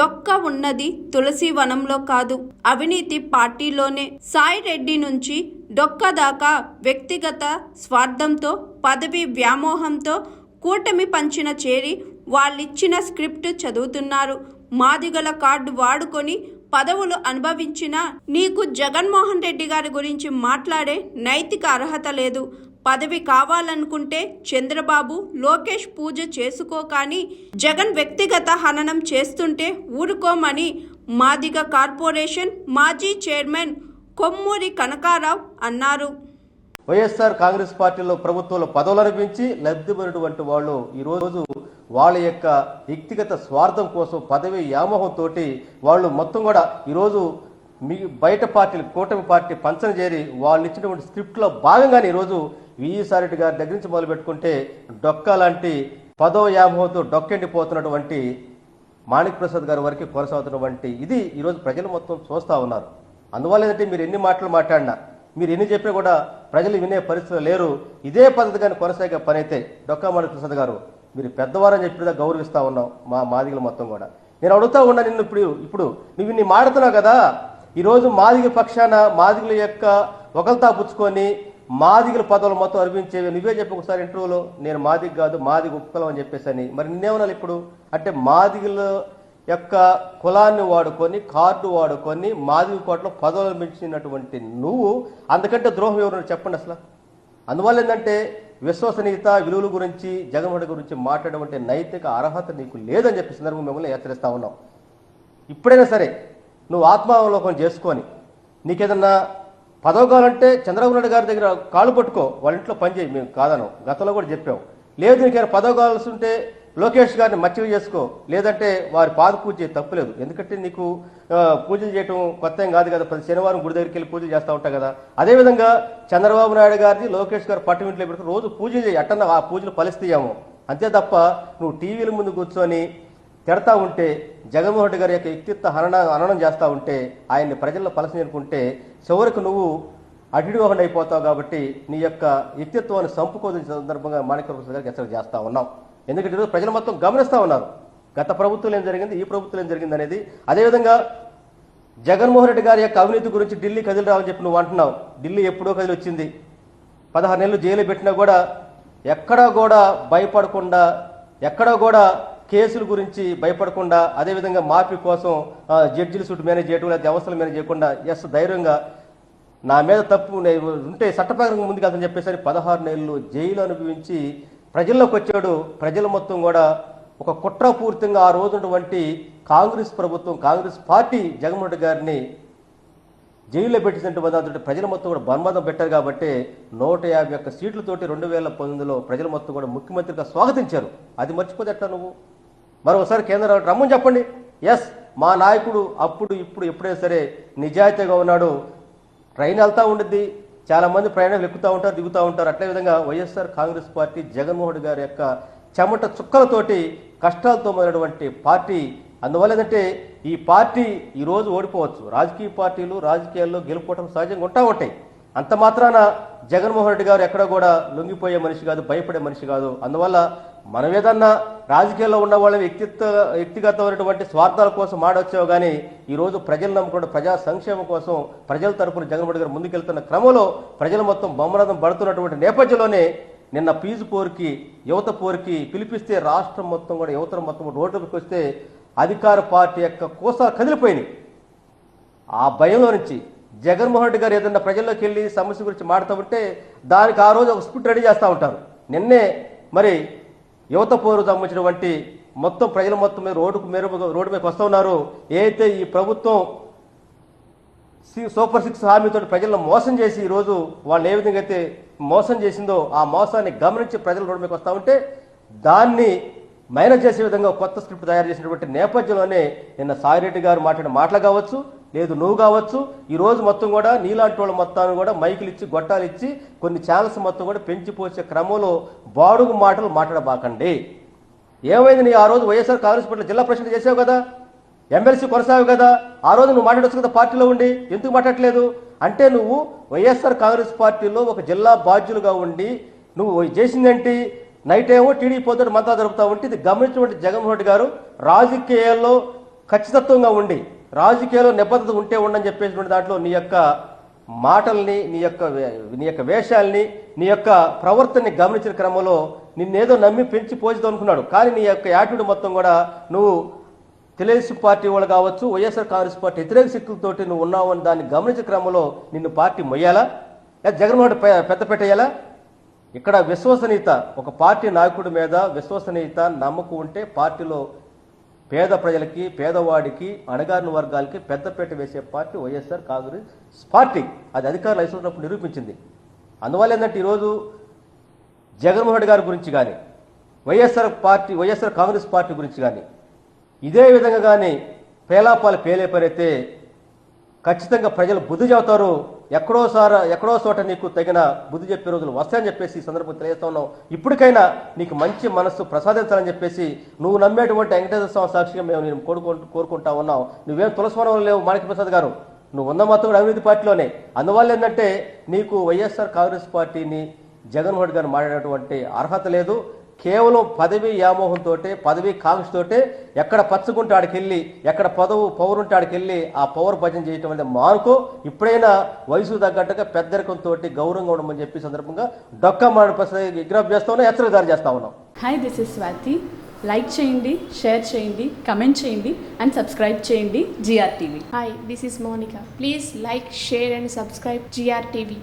డొక్క ఉన్నది తులసి వనంలో కాదు. అవినీతి పార్టీలోనే సాయి రెడ్డి నుంచి డొక్క దాకా వ్యక్తిగత స్వార్థంతో పదవి వ్యామోహంతో కూటమి పంచిన చేరి వాళ్ళిచ్చిన స్క్రిప్ట్ చదువుతున్నారు. మాదిగల కార్డు వాడుకొని పదవులు అనుభవించిన నీకు జగన్మోహన్ రెడ్డి గారి గురించి మాట్లాడే నైతిక అర్హత లేదు. పదవి కావాలనుకుంటే చంద్రబాబు లోకేష్ పూజ చేసుకో కానీ జగన్ వ్యక్తిగత హననం చేస్తుంటే ఊరుకోమని మాదిగ కార్పొరేషన్ మాజీ చైర్మన్ కొమ్మూరి కనకారావు అన్నారు. వైఎస్ఆర్ కాంగ్రెస్ పార్టీలో ప్రభుత్వంలో పదవులు అనిపించి లబ్ధిపడినటువంటి వాళ్ళు ఈరోజు వాళ్ళ యొక్క వ్యక్తిగత స్వార్థం కోసం పదవి వ్యామోహంతో వాళ్ళు మొత్తం కూడా ఈరోజు మీ బయట పార్టీలు కూటమి పార్టీ పంచన చేరి వాళ్ళు ఇచ్చినటువంటి స్క్రిప్ట్లో భాగంగానే ఈరోజు విఈసారి రెడ్డి గారి దగ్గర నుంచి మొదలు పెట్టుకుంటే డొక్క లాంటి పదో వ్యామోహంతో డొక్కెండిపోతున్నటువంటి మాణిక్ ప్రసాద్ గారి వరకు కొనసాగుతున్నటువంటి ఇది ఈరోజు ప్రజలు మొత్తం చూస్తూ ఉన్నారు. అందువల్ల ఏంటంటే మీరు ఎన్ని మాటలు మాట్లాడినా మీరు ఎన్ని చెప్పినా కూడా ప్రజలు వినే పరిస్థితులు లేరు. ఇదే పద్ధతి కానీ కొనసాగే పని అయితే డొక్కా మాణిక్ ప్రసాద్ గారు మీరు పెద్దవారని చెప్పినదా గౌరవిస్తా ఉన్నాం మా మాదిగలు మొత్తం కూడా. నేను అడుగుతా ఉన్నా నిన్ను ఇప్పుడు ఇప్పుడు నువ్వు నీ మాడుతున్నావు కదా ఈరోజు మాదిగ పక్షాన మాదిగుల యొక్క ఒకల్తా పుచ్చుకొని మాదిగల పదవులు మొత్తం అనిపించేవి నువ్వే చెప్పి ఒకసారి ఇంటర్వ్యూలో నేను మాదిగ కాదు మాదిగ ఉపకులం అని చెప్పేసి అని మరి నిన్నేమనాలి ఇప్పుడు? అంటే మాదిగల యొక్క కులాన్ని వాడుకొని కార్డు వాడుకొని మాదిగ కోటలో పదవులు మించినటువంటి నువ్వు అందుకంటే ద్రోహం ఎవరు చెప్పండి అసలు. అందువల్ల ఏంటంటే విశ్వసనీయత విలువల గురించి జగన్మోహన్ గురించి మాట్లాడమంటే నైతిక అర్హత నీకు లేదని చెప్పి సందర్భం మిమ్మల్ని హెచ్చరిస్తా ఉన్నాం. ఇప్పుడైనా సరే నువ్వు ఆత్మావలోకం చేసుకొని నీకేదన్నా పదవి కావాలంటే చంద్రబాబు నాయుడు గారి దగ్గర కాళ్ళు పట్టుకో వాళ్ళ ఇంట్లో పనిచేయి మేము కాదను గతంలో కూడా చెప్పాం. లేదు నీకు పదవి కావాల్సి ఉంటే లోకేష్ గారిని మచ్చిక చేసుకో. లేదంటే వారి పాద పూజ తప్పులేదు. ఎందుకంటే నీకు పూజలు చేయటం కొత్త ఏం కాదు కదా. ప్రతి శనివారం గుడి దగ్గరికి వెళ్ళి పూజలు చేస్తూ ఉంటావు కదా. అదేవిధంగా చంద్రబాబు నాయుడు గారిది లోకేష్ గారు పట్టు ఇంట్లో పెడితే రోజు పూజలు చేయి. అట్టన్న ఆ పూజలు ఫలిస్తాయేమో. అంతే తప్ప నువ్వు టీవీల ముందు కూర్చొని తిడతా ఉంటే జగన్మోహన్ రెడ్డి గారి యొక్క వ్యక్తిత్వ హనన హననం చేస్తూ ఉంటే ఆయన్ని ప్రజల్లో పలసనుకుంటే చివరికి నువ్వు అడిడివాహన అయిపోతావు కాబట్టి నీ యొక్క వ్యక్తిత్వాన్ని సంపుకోదని సందర్భంగా మాణిక గారికి హెచ్చరిక చేస్తూ ఉన్నాం. ఎందుకంటే ఈరోజు ప్రజలు మొత్తం గమనిస్తూ ఉన్నారు. గత ప్రభుత్వం ఏం జరిగింది? ఈ ప్రభుత్వం ఏం జరిగింది అనేది. అదేవిధంగా జగన్మోహన్ రెడ్డి గారి యొక్క అవినీతి గురించి ఢిల్లీ కదిలి రావని చెప్పి నువ్వు అంటున్నావు. ఢిల్లీ ఎప్పుడో కదిలి వచ్చింది. పదహారు నెలలు జైలు పెట్టినా కూడా ఎక్కడా కూడా భయపడకుండా ఎక్కడా కూడా కేసుల గురించి భయపడకుండా అదేవిధంగా మాఫీ కోసం జడ్జిల సూట్ మేనేజ్ చేయడం లేదా వ్యవస్థలు మేనేజ్ చేయకుండా ఎస్ ధైర్యంగా నా మీద తప్పు ఉంటే చట్టప్రకారం ముందుకు అతను చెప్పేసరి పదహారు నెలలు జైలు అనుభవించి ప్రజల్లోకి వచ్చాడు. ప్రజలు మొత్తం కూడా ఒక కుట్రపూరితంగా ఆ రోజునటువంటి కాంగ్రెస్ ప్రభుత్వం కాంగ్రెస్ పార్టీ జగన్మోహన్ రెడ్డి గారిని జైల్లో పెట్టినటువంటి ప్రజల ప్రజలు మొత్తం కూడా బన్మదం పెట్టారు కాబట్టి నూట యాభై ఒక్క సీట్లతోటి రెండు వేల పంతొమ్మిదిలో ప్రజలు మొత్తం కూడా ముఖ్యమంత్రిగా స్వాగతించారు. అది మర్చిపోతే ఎట్లా నువ్వు? మరొకసారి కేంద్ర రమ్మని చెప్పండి. ఎస్ మా నాయకుడు అప్పుడు ఇప్పుడు ఎప్పుడైనా సరే నిజాయితీగా ఉన్నాడు. ట్రైన్ వెళ్తూ ఉండిద్ది. చాలా మంది ప్రయాణాలు ఎక్కుతూ ఉంటారు దిగుతూ ఉంటారు. అట్లే విధంగా వైఎస్ఆర్ కాంగ్రెస్ పార్టీ జగన్మోహన్ గారి యొక్క చెమట చుక్కలతోటి కష్టాలతో మొదలైనటువంటి పార్టీ. అందువల్ల ఏంటంటే ఈ పార్టీ ఈరోజు ఓడిపోవచ్చు. రాజకీయ పార్టీలు రాజకీయాల్లో గెలుపుకోవటం సహజంగా ఉంటా ఉంటాయి. అంత మాత్రాన జగన్మోహన్ రెడ్డి గారు ఎక్కడ కూడా లొంగిపోయే మనిషి కాదు భయపడే మనిషి కాదు. అందువల్ల మనం ఏదన్నా రాజకీయాల్లో ఉన్న వాళ్ళ వ్యక్తిత్వ వ్యక్తిగతమైనటువంటి స్వార్థాల కోసం ఆడొచ్చావు కానీ ఈ రోజు ప్రజలు నమ్ముకుంటే ప్రజా సంక్షేమం కోసం ప్రజల తరపున జగన్మోహన్ రెడ్డి గారు ముందుకెళ్తున్న క్రమంలో ప్రజలు మొత్తం బొమ్మరథం పడుతున్నటువంటి నేపథ్యంలోనే నిన్న పీజు పోరుకి యువత పోరుకి పిలిపిస్తే రాష్ట్రం మొత్తం కూడా యువత మొత్తం రోడ్డుకి వస్తే అధికార పార్టీ యొక్క కోసాలు కదిలిపోయినాయి. ఆ భయంలో నుంచి జగన్మోహన్ రెడ్డి గారు ఏదన్నా ప్రజల్లోకి వెళ్ళి సమస్య గురించి మాడుతూ ఉంటే దానికి ఆ రోజు ఒక స్పిట్ రెడీ చేస్తూ ఉంటారు. నిన్నే మరి యువత పోరు సంబంధించినటువంటి మొత్తం ప్రజలు మొత్తం మీద రోడ్డుకు మేర రోడ్డు మీదకి వస్తున్నారు ఏదైతే ఈ ప్రభుత్వం సూపర్ సిక్స్ హామీతో ప్రజలను మోసం చేసి ఈరోజు వాళ్ళు ఏ విధంగా అయితే మోసం చేసిందో ఆ మోసాన్ని గమనించి ప్రజలు రోడ్డు మీదకి వస్తూ ఉంటే దాన్ని మైనస్ చేసే విధంగా కొత్త స్క్రిప్ట్ తయారు చేసినటువంటి నేపథ్యంలోనే నిన్న సాయిరెడ్డి గారు మాట్లాడిన మాటలు కావచ్చు లేదు నువ్వు కావచ్చు ఈ రోజు మొత్తం కూడా నీలాంటి వాళ్ళ మొత్తాన్ని కూడా మైకులు ఇచ్చి గొట్టాలు ఇచ్చి కొన్ని ఛానల్స్ మొత్తం కూడా పెంచిపోసే క్రమంలో బాడుగు మాటలు మాట్లాడబాకండి. ఏమైంది నీ ఆ రోజు వైఎస్ఆర్ కాంగ్రెస్ పార్టీ జిల్లా ప్రెసిడెంట్ చేసావు కదా? ఎమ్మెల్సీ కొనసాగు కదా? ఆ రోజు నువ్వు మాట్లాడొచ్చు కదా పార్టీలో ఉండి? ఎందుకు మాట్లాడలేదు అంటే నువ్వు వైఎస్ఆర్ కాంగ్రెస్ పార్టీలో ఒక జిల్లా బాధ్యులుగా ఉండి నువ్వు చేసిందేంటి? నైట్ ఏమో టీడీపీ పోతే మంతా జరుపుతా ఉంటే ఇది గమనించినటువంటి జగన్మోహన్ రెడ్డి గారు రాజకీయాల్లో ఖచ్చితత్వంగా ఉండి రాజకీయాల్లో నిబద్ధత ఉంటే ఉండని చెప్పేటువంటి దాంట్లో నీ యొక్క మాటల్ని నీ యొక్క నీ యొక్క వేషాల్ని నీ యొక్క ప్రవర్తనని గమనించిన క్రమంలో నిన్నేదో నమ్మి పెంచి పోచుదాం అనుకున్నాడు. కానీ నీ యొక్క యాటిట్యూడ్ మొత్తం కూడా నువ్వు తెలుగుదేశం పార్టీ వాళ్ళు కావచ్చు వైఎస్ఆర్ కాంగ్రెస్ పార్టీ వ్యతిరేక శక్తులతోటి నువ్వు ఉన్నావు అని దాన్ని గమనించిన క్రమంలో నిన్ను పార్టీ మొయ్యాలా? లేదా జగన్మోహన్ పెద్ద పెట్టేయాలా ఇక్కడ విశ్వసనీయత ఒక పార్టీ నాయకుడి మీద విశ్వసనీయత నమ్మకం ఉంటే పార్టీలో పేద ప్రజలకి పేదవాడికి అణగారిన వర్గాలకి పెద్దపేట వేసే పార్టీ వైఎస్ఆర్ కాంగ్రెస్ పార్టీ అది అధికారులు అయినప్పుడు నిరూపించింది. అందువల్ల ఏంటంటే ఈరోజు జగన్మోహన్ రెడ్డి గారి గురించి కానీ YSR party YSR Congress party గురించి కానీ ఇదే విధంగా కానీ పేలాపాలు పేలేపరైతే ఖచ్చితంగా ప్రజలు బుద్ధి చెబుతారు ఎక్కడోసారి ఎక్కడో చోట నీకు తగిన బుద్ధి చెప్పే రోజులు వస్తాయని చెప్పేసి ఈ సందర్భం తెలియజేస్తా ఉన్నావు ఇప్పటికైనా నీకు మంచి మనస్సు ప్రసాదించాలని చెప్పేసి నువ్వు నమ్మేటువంటి వెంకటేశ్వర స్వామి సాక్షిగా మేము నేను కోరుకుంటూ కోరుకుంటా ఉన్నావు నువ్వేం తులసివనం లేవు మాణిక ప్రసాద్ గారు. నువ్వు ఉన్న మొత్తం కూడా అవినీతి పార్టీలోనే. అందువల్ల ఏంటంటే నీకు వైఎస్ఆర్ కాంగ్రెస్ పార్టీని జగన్మోహన్ గారు మాట్లాడేటువంటి అర్హత లేదు. కేవలం పదవి వ్యామోహంతో పదవి కాంక్షతోటే ఎక్కడ పచ్చగుంటే ఆడికి వెళ్ళి ఎక్కడ పదవు పౌరుంటే ఆడికి వెళ్ళి ఆ పవర్ భజన చేయటం అనేది మానుకో ఇప్పుడైనా వయసు తగ్గట్టుగా పెద్దరికంతో గౌరవంగా ఉండమని చెప్పి సందర్భంగా డొక్క మాడి విజ్ఞప్తి చేస్తా ఉన్నాం హెచ్చరిక దారి చేస్తా ఉన్నాం hi this is Swathi like చేయండి షేర్ చేయండి కమెంట్ చేయండి అండ్ సబ్స్క్రైబ్ చేయండి GR TV Hi, this is Monica. Please like, share, and subscribe GRTV.